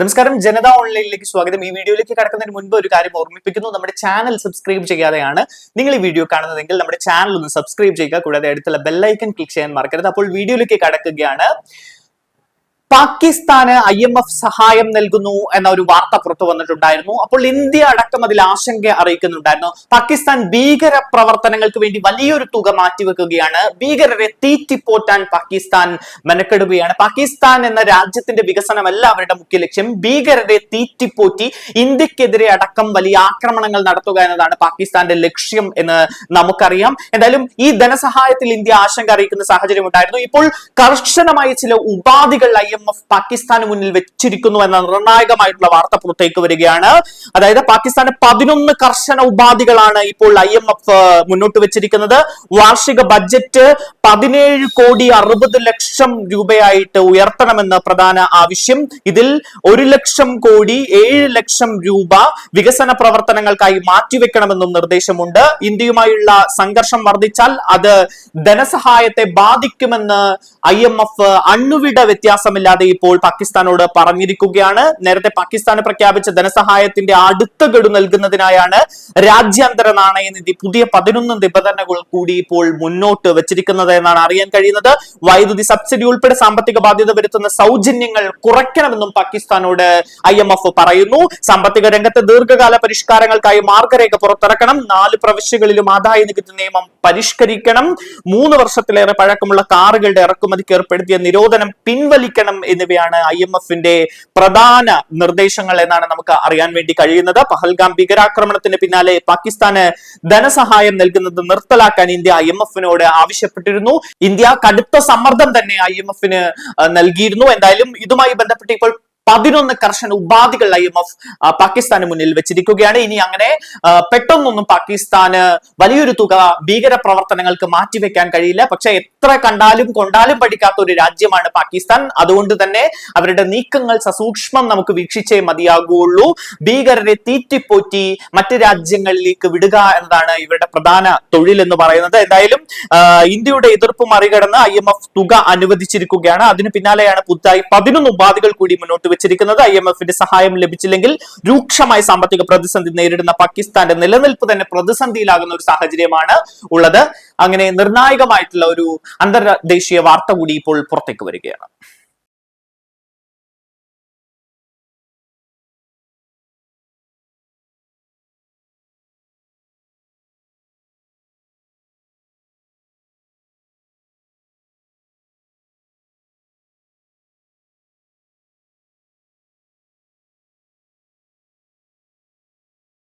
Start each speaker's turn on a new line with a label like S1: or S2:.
S1: നമസ്കാരം. ജനത ഓൺലൈനിലേക്ക് സ്വാഗതം. ഈ വീഡിയോയിലേക്ക് കടക്കുന്നതിന് മുൻപ് ഒരു കാര്യം ഓർമ്മിപ്പിക്കുന്നു. നമ്മുടെ ചാനൽ സബ്സ്ക്രൈബ് ചെയ്യാതെയാണ് നിങ്ങൾ ഈ വീഡിയോ കാണുന്നതെങ്കിൽ നമ്മുടെ ചാനൽ ഒന്ന് സബ്സ്ക്രൈബ് ചെയ്യുക. കൂടാതെ അടുത്തുള്ള ബെല്ലൈക്കൺ ക്ലിക്ക് ചെയ്യാൻ മറക്കരുത്. അപ്പോൾ വീഡിയോയിലേക്ക് കടക്കുകയാണ്. പാകിസ്ഥാന് ഐ എം എഫ് സഹായം നൽകുന്നു എന്ന ഒരു വാർത്ത പുറത്തു വന്നിട്ടുണ്ടായിരുന്നു. അപ്പോൾ ഇന്ത്യ അടക്കം അതിൽ ആശങ്ക അറിയിക്കുന്നുണ്ടായിരുന്നു. പാകിസ്ഥാൻ ഭീകര പ്രവർത്തനങ്ങൾക്ക് വേണ്ടി വലിയൊരു തുക മാറ്റിവെക്കുകയാണ്. ഭീകരരെ തീറ്റിപ്പോറ്റാൻ പാകിസ്ഥാൻ മെനക്കെടുകയാണ്. പാകിസ്ഥാൻ എന്ന രാജ്യത്തിന്റെ വികസനമല്ല അവരുടെ മുഖ്യ ലക്ഷ്യം. ഭീകരരെ തീറ്റിപ്പോറ്റി ഇന്ത്യക്കെതിരെ അടക്കം വലിയ ആക്രമണങ്ങൾ നടത്തുക എന്നതാണ് പാകിസ്ഥാന്റെ ലക്ഷ്യം എന്ന് നമുക്കറിയാം. എന്തായാലും ഈ ധനസഹായത്തിൽ ഇന്ത്യ ആശങ്ക അറിയിക്കുന്ന സാഹചര്യം ഉണ്ടായിരുന്നു. ഇപ്പോൾ കർശനമായ ചില ഉപാധികൾ ഐ എം എഫ് പാകിസ്ഥാന് മുന്നിൽ വെച്ചിരിക്കുന്നു എന്ന നിർണായകമായിട്ടുള്ള വാർത്ത പുറത്തേക്ക് വരികയാണ്. അതായത് പാകിസ്ഥാന് പതിനൊന്ന് കർശന ഉപാധികളാണ് ഇപ്പോൾ ഐ എം എഫ് മുന്നോട്ട് വെച്ചിരിക്കുന്നത്. വാർഷിക ബഡ്ജറ്റ് പതിനേഴ് കോടി അറുപത് ലക്ഷം രൂപയായിട്ട് ഉയർത്തണമെന്ന് പ്രധാന ആവശ്യം. ഇതിൽ ഒരു ലക്ഷം കോടി ഏഴ് ലക്ഷം രൂപ വികസന പ്രവർത്തനങ്ങൾക്കായി മാറ്റിവെക്കണമെന്നും നിർദ്ദേശമുണ്ട്. ഇന്ത്യയുമായുള്ള സംഘർഷം വർദ്ധിച്ചാൽ അത് ധനസഹായത്തെ ബാധിക്കുമെന്ന് ഐ എം എഫ് അണ്ണുവിട വ്യത്യാസമില്ലാതെ ഇപ്പോൾ പാകിസ്ഥാനോട് പറഞ്ഞിരിക്കുകയാണ്. നേരത്തെ പാകിസ്ഥാന് പ്രഖ്യാപിച്ച ധനസഹായത്തിന്റെ അടുത്ത ഗഡു നൽകുന്നതിനായാണ് രാജ്യാന്തര നാണയനിധി പുതിയ പതിനൊന്ന് നിബന്ധനകൾ കൂടി ഇപ്പോൾ മുന്നോട്ട് വെച്ചിരിക്കുന്നത് എന്നാണ് അറിയാൻ കഴിയുന്നത്. വൈദ്യുതി സബ്സിഡി ഉൾപ്പെടെ സാമ്പത്തിക ബാധ്യത വരുത്തുന്ന സൗജന്യങ്ങൾ കുറയ്ക്കണമെന്നും പാകിസ്ഥാനോട് ഐ എം എഫ് പറയുന്നു. സാമ്പത്തിക രംഗത്തെ ദീർഘകാല പരിഷ്കാരങ്ങൾക്കായി മാർഗരേഖ പുറത്തിറക്കണം. നാല് പ്രവിശ്യകളിലും ആദായ നികുതി നിയമം പരിഷ്കരിക്കണം. മൂന്ന് വർഷത്തിലേറെ പഴക്കമുള്ള കാറുകളുടെ ഇറക്കുമതിക്ക് ഏർപ്പെടുത്തിയ നിരോധനം പിൻവലിക്കണം എന്നിവയാണ് ഐ എം എഫിന്റെ പ്രധാന നിർദ്ദേശങ്ങൾ എന്നാണ് നമുക്ക് അറിയാൻ വേണ്ടി കഴിയുന്നത്. പഹൽഗാം ഭീകരാക്രമണത്തിന് പിന്നാലെ പാകിസ്ഥാന് ധനസഹായം നൽകുന്നത് നിർത്തലാക്കാൻ ഇന്ത്യ ഐ എം എഫിനോട് ആവശ്യപ്പെട്ടിരുന്നു. ഇന്ത്യ കടുത്ത സമ്മർദ്ദം തന്നെ ഐ എം എഫിന് നൽകിയിരുന്നു. എന്തായാലും ഇതുമായി ബന്ധപ്പെട്ട് ഇപ്പോൾ പതിനൊന്ന് കർശന ഉപാധികൾ ഐ എം എഫ് പാകിസ്ഥാന് മുന്നിൽ വെച്ചിരിക്കുകയാണ്. ഇനി അങ്ങനെ പെട്ടെന്നൊന്നും പാകിസ്ഥാന് വലിയൊരു തുക ഭീകര പ്രവർത്തനങ്ങൾക്ക് മാറ്റിവെക്കാൻ കഴിയില്ല. പക്ഷെ എത്ര കണ്ടാലും കൊണ്ടാലും പഠിക്കാത്ത ഒരു രാജ്യമാണ് പാകിസ്ഥാൻ. അതുകൊണ്ട് തന്നെ അവരുടെ നീക്കങ്ങൾ സസൂക്ഷ്മം നമുക്ക് വീക്ഷിച്ചേ മതിയാകുള്ളൂ. ഭീകരരെ തീറ്റിപ്പോറ്റി മറ്റ് രാജ്യങ്ങളിലേക്ക് വിടുക എന്നതാണ് ഇവരുടെ പ്രധാന തൊഴിൽ എന്ന് പറയുന്നത്. എന്തായാലും ഇന്ത്യയുടെ എതിർപ്പ് മറികടന്ന് ഐ തുക അനുവദിച്ചിരിക്കുകയാണ്. അതിന് പിന്നാലെയാണ് പുതുതായി പതിനൊന്ന് ഉപാധികൾ കൂടി മുന്നോട്ട് വെച്ചിരിക്കുന്നത് ഐ എം എഫിന്റെ സഹായം ലഭിച്ചില്ലെങ്കിൽ രൂക്ഷമായ സാമ്പത്തിക പ്രതിസന്ധി നേരിടുന്ന പാകിസ്ഥാന്റെ നിലനിൽപ്പ് തന്നെ പ്രതിസന്ധിയിലാകുന്ന ഒരു സാഹചര്യമാണ് ഉള്ളത്. അങ്ങനെ നിർണായകമായിട്ടുള്ള ഒരു അന്തർദേശീയ വാർത്ത കൂടി ഇപ്പോൾ പുറത്തേക്ക് വരികയാണ്.